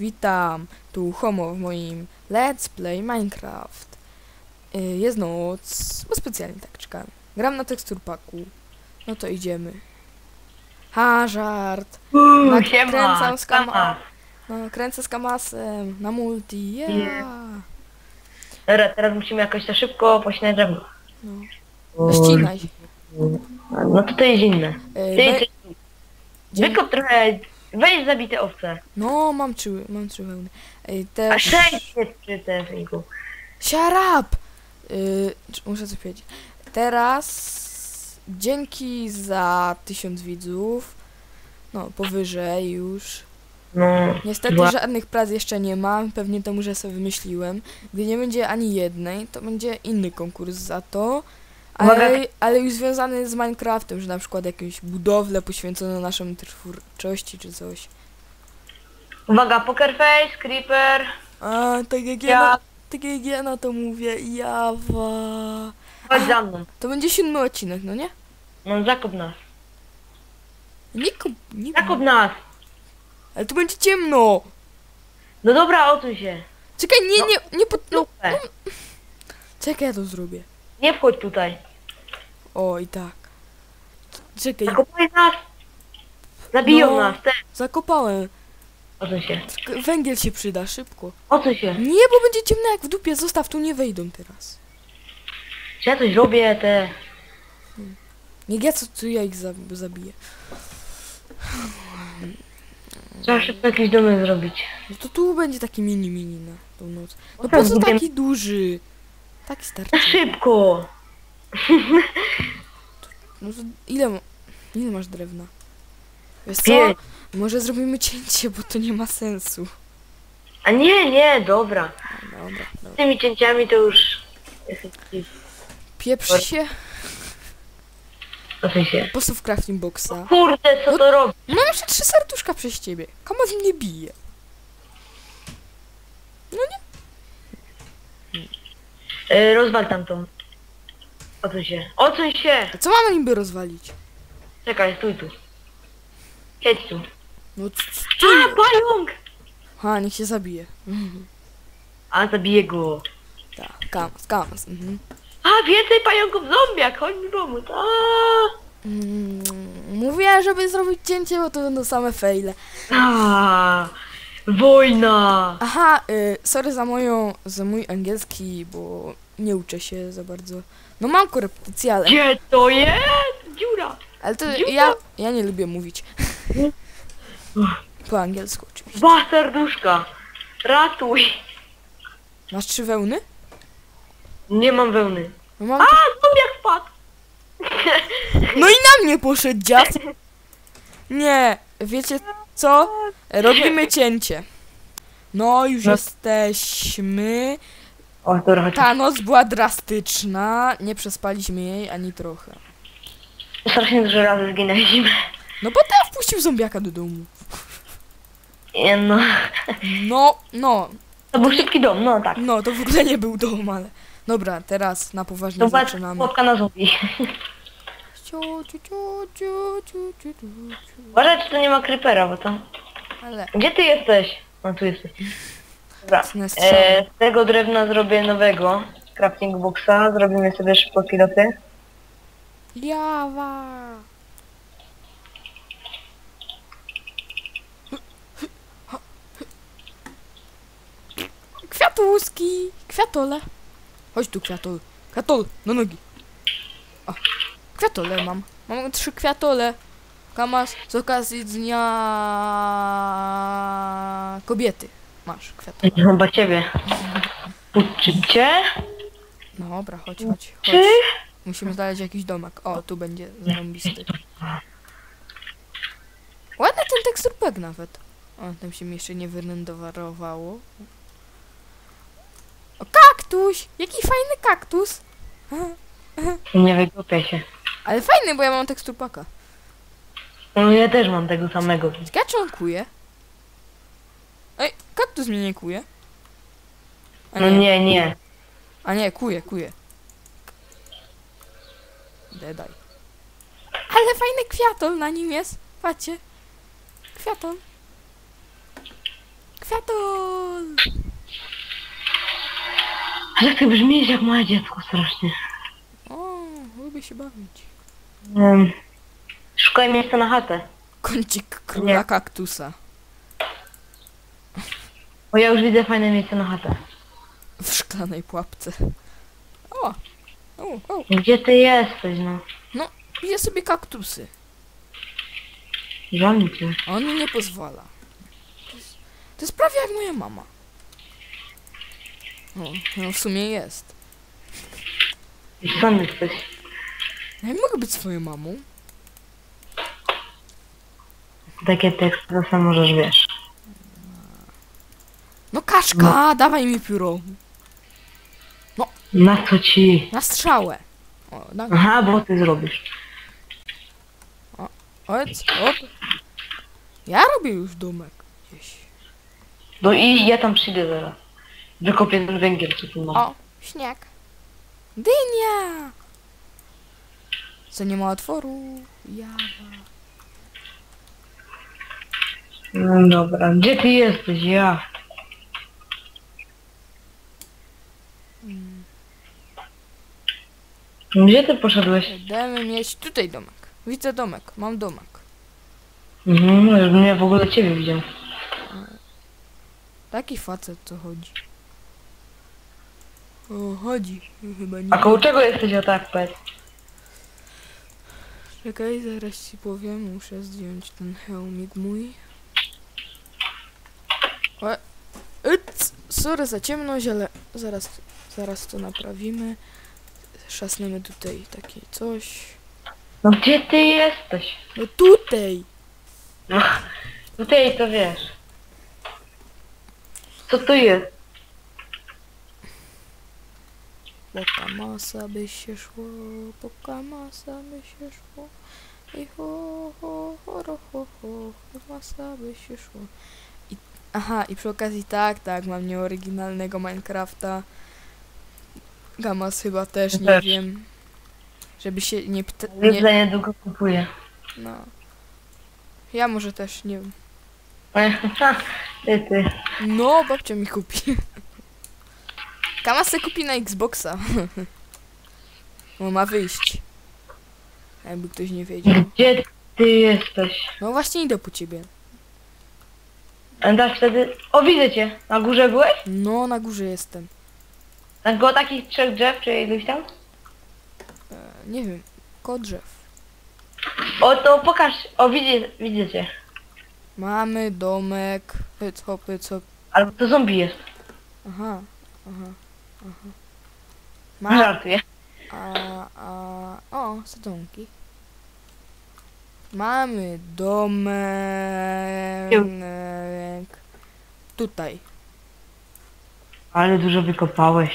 Witam, tu Homo w moim Let's Play Minecraft. Y, Jest noc, bo specjalnie tak czekałem. Gram na teksturpaku. No to idziemy. Ha, żart. Uuu, Nakręcam z kama-. No, kręcę z kamasem na multi. Yeah. Nie. Dobra, teraz musimy jakoś to szybko pościnać drewno. No. Ścinaj. No to to jest inne. Y, Ty, ty, wykop trochę, weź zabite owce. No, mam trzy, mam trzy wełny. Ej, A też... sześć jest przy. Shut up! Yy, muszę coś powiedzieć. Teraz dzięki za tysiąc widzów. No, powyżej już. No, Niestety Dwa- żadnych prac jeszcze nie mam, pewnie to może sobie wymyśliłem. Gdy nie będzie ani jednej, to będzie inny konkurs za to. Uwaga. Ale, ale już związany z Minecraftem, że na przykład jakąś budowlę poświęconą naszej twórczości czy coś. uwaga, poker face, creeper. A, tak jak ja, Ja, tak jak ja na to mówię, jawa. chodź za mną. To będzie siódmy odcinek, no nie? No, zakop nas. Nie kup, nie Zakop nas. Ale tu będzie ciemno! No dobra, odsuń się. Czekaj, nie, No. nie, nie pod... No, Super. czekaj, ja to zrobię. Nie wchodź tutaj. O, i tak. Czekaj, Zakopaj nas. Zabiją No. nas, te. zakopałem. Odsuń się. Tylko Węgiel się przyda, szybko. Odsuń się. Nie, bo będzie ciemno jak w dupie, zostaw, tu nie wejdą teraz. Czy ja coś robię, te... Niech ja co, co ja ich za, zabiję. Trzeba szybko jakiś domek zrobić. No to tu będzie taki mini, mini na tą noc. No po tak, co taki duży? Taki starczy. Szybko. No to ile, ma, ile masz drewna? Wiesz co? Może zrobimy cięcie, bo to nie ma sensu. A nie, nie, dobra. No, Dobra, dobra. Z tymi cięciami to już... Pieprz się, Odsuń się. crafting boxa. Kurde, co to robi? Mam jeszcze trzy serduszka przez ciebie. Kama w mnie bije. E, rozwal tamtą. Odsuń się. Odsuń się! A co mamy niby rozwalić? Czekaj, stój tu. Siedź tu. No c- c- A, pająk! Ha, niech się zabije. Mhm. A, zabiję go. Tak, kamas, kamas. Mhm. A, więcej pająków zombiak, chodź mi pomóc. A, Mm, mówię, żeby zrobić cięcie, bo to będą same faile. a, wojna! Aha, y, sorry za moją, za mój angielski, bo nie uczę się za bardzo. No mam korepetycję, ale, Gdzie to jest? Dziura. ale to Dziura. ja, ja nie lubię mówić. Po angielsku oczywiście. Dwa serduszka. Ratuj. Masz trzy wełny? Nie mam wełny. No mam A, zombiak wpadł. No i na mnie poszedł dziad. Nie, wiecie co? Robimy cięcie. No, już No. jesteśmy. O, dobra. Ta noc była drastyczna. Nie przespaliśmy jej ani trochę. Strasznie dużo razy zginęliśmy. No bo ten wpuścił zombiaka do domu. Nie, No, No, no, to był szybki dom, no tak. no, to w ogóle nie był dom, ale... Dobra, teraz na poważnie To zaczynamy. spotka na zombie. Ciu, ciu, ciu, ciu, ciu, ciu, ciu, ciu. Uważaj, czy to nie ma creepera, bo to... Ale... Gdzie ty jesteś? No, tu jesteś. Dobra. E, z tego drewna zrobię nowego crafting boxa. Zrobimy sobie szybko kiloty. Jawa! Kwiatuski! Kwiatole! Chodź tu, kwiatol. Kwiatol, na nogi. O, kwiatole mam. Mam trzy kwiatole. Kamas z okazji dnia kobiety. Masz kwiatole. Chyba ciebie. Uczycie? No dobra, chodź, chodź, chodź. Musimy znaleźć jakiś domek. O, tu będzie zarąbisty. Ładny ten tekstur pack nawet. O, tam się mi jeszcze nie wyrendowarowało. O, kaktus! Jaki fajny kaktus! Nie wygłupiaj się. Ale fajny, bo ja mam tekstur packa. No ja też mam tego samego. Ciekawe, czy on kuje? Ej, kaktus mnie nie kuje. A No nie, nie. A nie, kuje, kuje. Dedaj. Ale fajny kwiatol na nim jest. Patrzcie. Kwiatol. Szatol! Ale ty brzmisz jak małe dziecko strasznie. O, lubię się bawić. Um, szukaj miejsca na chatę. Kącik króla Nie. kaktusa. Bo ja już widzę fajne miejsce na chatę. W szklanej pułapce. O! O, o. Gdzie ty jesteś, no? Idzie sobie kaktusy. Żal mi cię. A on mi nie pozwala. To jest, to jest prawie jak moja mama. No, no w sumie jest. I sam jesteś. Ja nie mogę być swoją mamą. Takie teksty czasem możesz, wiesz. No kaszka, dawaj mi pióro. Na co ci? Na strzałę. O, dawaj. Aha, bo ty zrobisz. Oc, op. Ja robię już domek gdzieś. No i ja tam przyjdę zaraz. Wykopię ten węgiel, co tu mam. O, śnieg. Dynia! Co nie ma otworu? Jawa. No dobra, gdzie ty jesteś? Ja. Gdzie ty poszedłeś? Będziemy mieć tutaj domek. Widzę domek, mam domek. Mhm, no, żebym ja w ogóle ciebie widział. Taki facet co chodzi. O, chodzi. Chyba nie. A koło czego jesteś o tak, powiedz? Czekaj, zaraz ci powiem. Muszę zdjąć ten hełmik mój. O, Yc, sorry za ciemność, ale zaraz, zaraz to naprawimy. Szasniemy tutaj takie coś. No gdzie ty jesteś? No tutaj! No, tutaj to wiesz. Co to jest? Poka masa by się szło, poka masa by się szło. I ho, ho, ho, ho, ho, masa by się szło. I, aha, i przy okazji tak, tak, mam nieoryginalnego Minecrafta. Gamas chyba też, nie Też. wiem. Żeby się nie. Już Nie, za niedługo kupuję. no. Ja może też, nie wiem. Ha, ty, ty. No, babcia mi kupi. Kamas se kupi na Xboxa. Bo ma wyjść. Jakby ktoś nie wiedział. Gdzie ty jesteś? No właśnie idę po ciebie. Pamiętasz wtedy... O, widzę cię. Na górze byłeś? No, na górze jestem. Na go takich trzech drzew, czy iluś tam? E, nie wiem, koło drzew. O, to pokaż. O, widzę, widzę cię. Mamy domek. Pyc, hop, pyc, hop. Albo to zombie jest. Aha, aha, aha. Ma, Żartuję. a, a, o, sadzonki. Mamy domek. Tutaj. Ale dużo wykopałeś.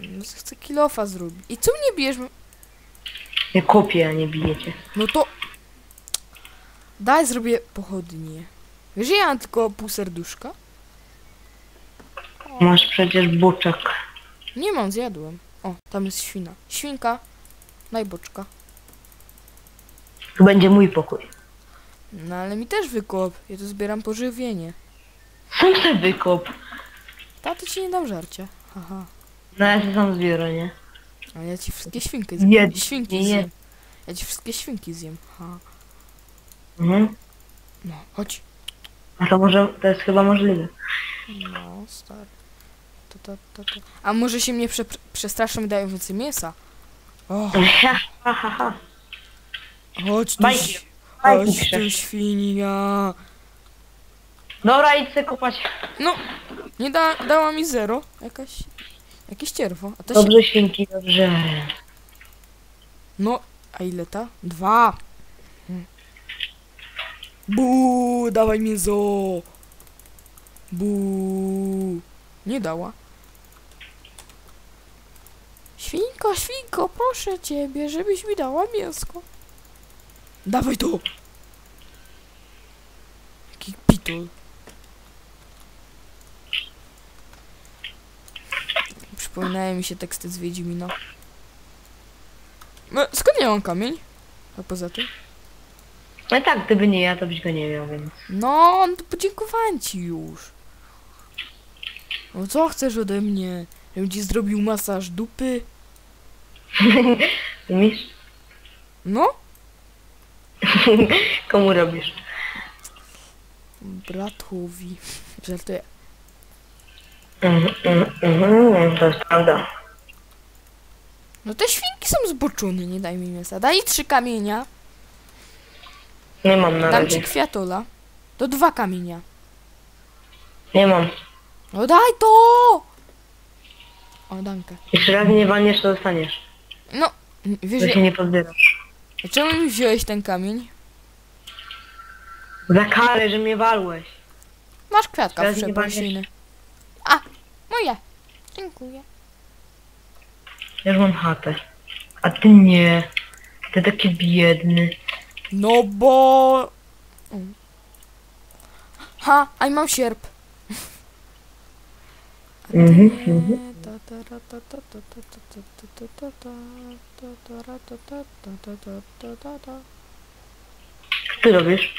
No, Chcę kilofa zrobić. I co mnie bijesz? Nie kopię, a nie bijecie. No to... Daj, zrobię pochodnie. Wiesz, ja mam tylko pół serduszka? Masz przecież boczek. Nie mam, zjadłem. O, tam jest świna. Świnka. Daj boczka. Tu będzie mój pokój. No ale mi też wykop. Ja tu zbieram pożywienie. Sam sobie wykop. Tato ci nie dam żarcia. Haha. No ja się sam zbiorę, nie? A ja ci wszystkie świnki zjem. Nie, świnki nie, nie. zjem. Ja ci wszystkie świnki zjem. Ha. Mhm. No, chodź. A to może, to jest chyba możliwe. No, stary. To, to, to, to. A może się mnie prze, przestraszą i dają więcej mięsa? O, Ha, ha, ha, ha. chodź tu, Bajki. Bajki chodź tu świnia. Dobra, idź sobie kopać. No, nie da, dała mi zero. Jakaś, jakieś cierwo. A to się, Dobrze, świnki, dobrze. no, a ile ta? Dwa. Bu, dawaj mięso. Bu. Nie dała. Świnko, świnko, proszę ciebie, żebyś mi dała mięsko. Dawaj to. Jaki pitol. Przypominają mi się teksty z Wiedźmina. E, Skąd ja mam kamień? A poza tym? No i tak, gdyby nie ja, to byś go nie miał, więc... No, no to podziękowałem ci już. No co chcesz ode mnie? Żebym ci zrobił masaż dupy? Umiesz? No, Komu robisz? bratowi. Żartuję. Mhm, mhm, mhm, to jest prawda. No te świnki są zboczone, nie daj mi mięsa. Daj trzy kamienia. Nie mam na Dam ci razie. kwiatola. To dwa kamienia. Nie mam. No daj to! O, dankę. Jeszcze raz nie walniesz, to dostaniesz. No, wiesz, się nie pozbierasz. czemu mi wziąłeś ten kamień? Za karę, że mnie walłeś. Masz kwiatka Teraz w nie przeprosiny. A, moje. Dziękuję. Ja już mam chatę. A ty nie. Ty taki biedny. No bo... Ha, a i mam sierp. Mhm, mhm. Co ty robisz?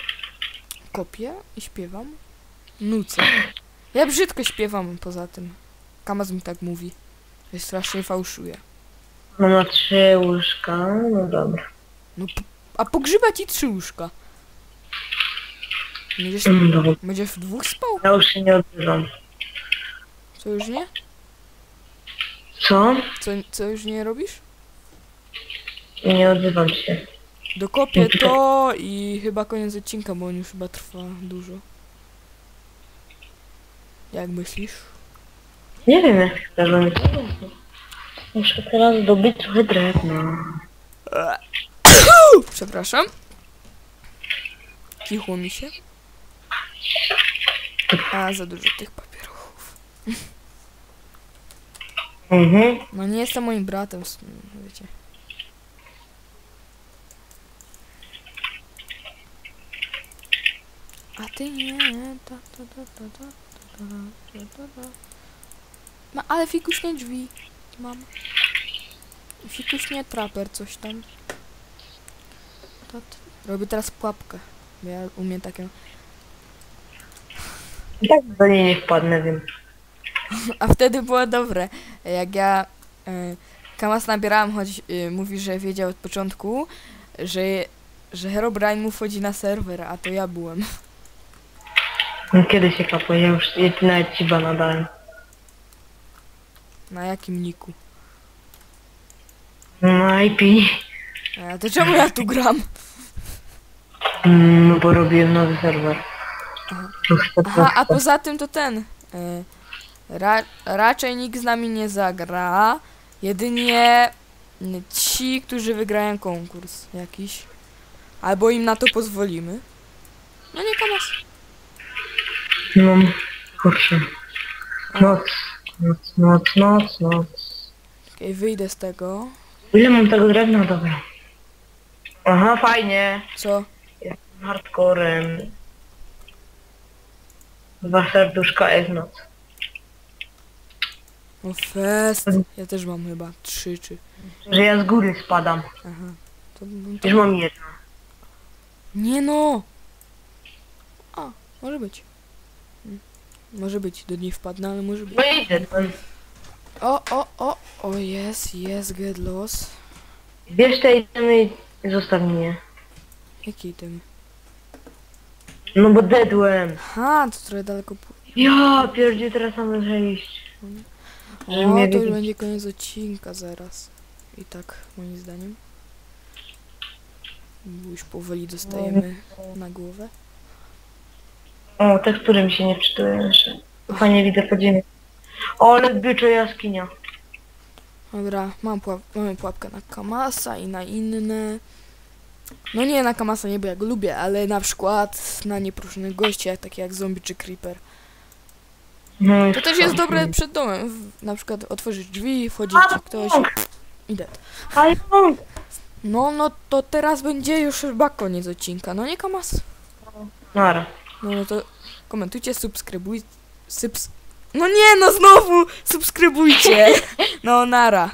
Kopię i śpiewam. Nucę. Ja brzydko śpiewam poza tym. Kamaz mi tak mówi. że strasznie fałszuje. Mam na trzy łóżka. No dobra. No, a pogrzyba ci trzy łóżka. Będziesz, Mm, będziesz w dwóch spał? Ja już się nie odzywam. Co już nie? Co? Co, co już nie robisz? Nie odzywam się. Dokopię to i chyba koniec odcinka, bo on już chyba trwa dużo. Jak myślisz? Nie wiem jak robić. Muszę teraz zdobyć trochę drewna. Przepraszam. Cichło mi się. A, za dużo tych papierów. Mhm. No nie jestem moim bratem, s- wiecie. A ty nie. Ta, ta, ta, ta, ta, ta, ta, ta, ta. No ale fikuśnie drzwi mam. Fikuśnie traper coś tam. Ta, ta. Robię teraz pułapkę. Bo ja umiem taką. I tak do niej nie wpadnę, wiem. A wtedy było dobre. Jak ja y, Kamas nabierałam, choć y, mówi, że wiedział od początku, że, że Herobrine mu wchodzi na serwer, a to ja byłem. No Kiedy się kapuje? Ja już ja ci nawet ci bana dałem. Na jakim niku? No IP. A to czemu ja tu gram? Mm, No bo robiłem nowy serwer. Aha. Aha, a po... poza tym to ten. Y, ra, raczej nikt z nami nie zagra. Jedynie ci, którzy wygrają konkurs jakiś. Albo im na to pozwolimy. No nie Kamas. No, kurczę. Noc. Noc, noc, noc, noc. Okej, wyjdę z tego. Ile mam tego drewna? Dobra. Aha, fajnie. Co? Hardcorem. Dwa serduszka jest noc. No fest. Ja też mam chyba trzy czy. Że ja z góry spadam. Aha. To, no to... Już mam jedno. Nie no! A, może być. Mm. Może być, do niej wpadnę, ale może być. No idę tam. O, o, o, o jest, jest, get loss. Bierz te itemy i zostaw mnie. Jakie temy? No bo dedłem. Aha, to trochę daleko. pu- Ja pierdzie teraz mam muszę iść. Że O, mnie to już będzie koniec odcinka zaraz. I tak, moim zdaniem. Bo już powoli dostajemy na głowę. O, tekstury mi się nie czytują jeszcze. Fajnie widzę podziemie. O, ale bycze jaskinia. Dobra, mam pułap mamy pułapkę na Kamasa i na inne. No nie na Kamasa, nie bo ja go lubię, ale na przykład na nieproszonych gości, jak takie jak zombie czy creeper. No, To też jest dobre przed domem. Na przykład otworzyć drzwi, wchodzi ci ktoś i dead. Ale no, No, no to teraz będzie już chyba koniec odcinka, no nie Kamas? Nara. No, no to komentujcie, subskrybuj... Subs... No nie, no znowu! Subskrybujcie! No, nara.